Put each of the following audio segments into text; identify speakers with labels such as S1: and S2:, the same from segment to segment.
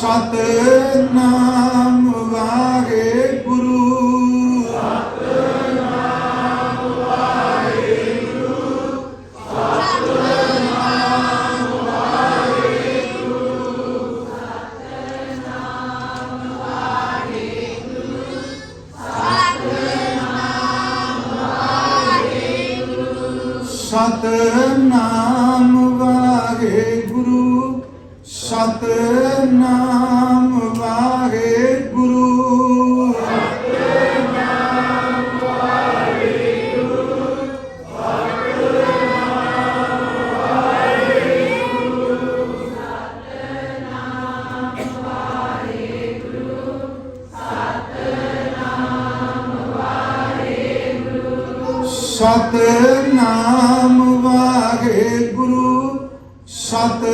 S1: সাথে না ਨਾਮ ਵਾਗੇ ਗੁਰੂ ਸਤ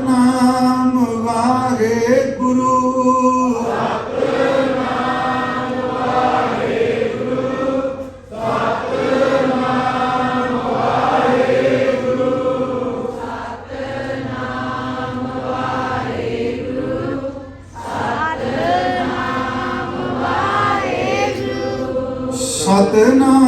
S1: ਨਾਮ ਵਾਗੇ ਗੁਰੂ ਸਤਨਾਮ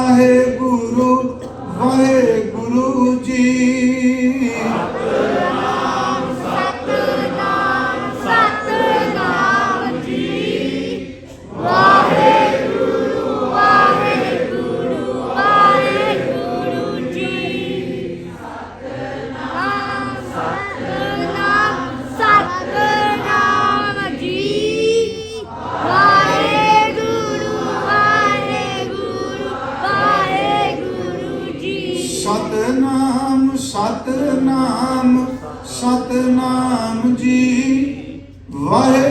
S2: ਸਤਨਾਮ ਜੀ ਵਾਹਿਗੁਰੂ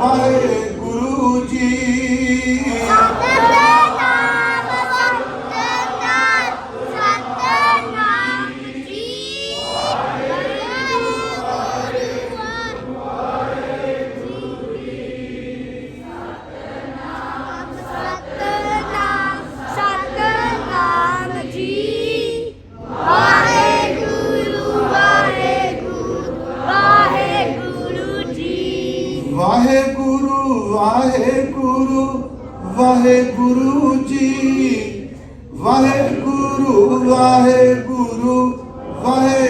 S1: Hayır. ਜੀ।
S2: ਵਾਹਿਗੁਰੂ ਵਾਹਿਗੁਰੂ ਵਾਹਿ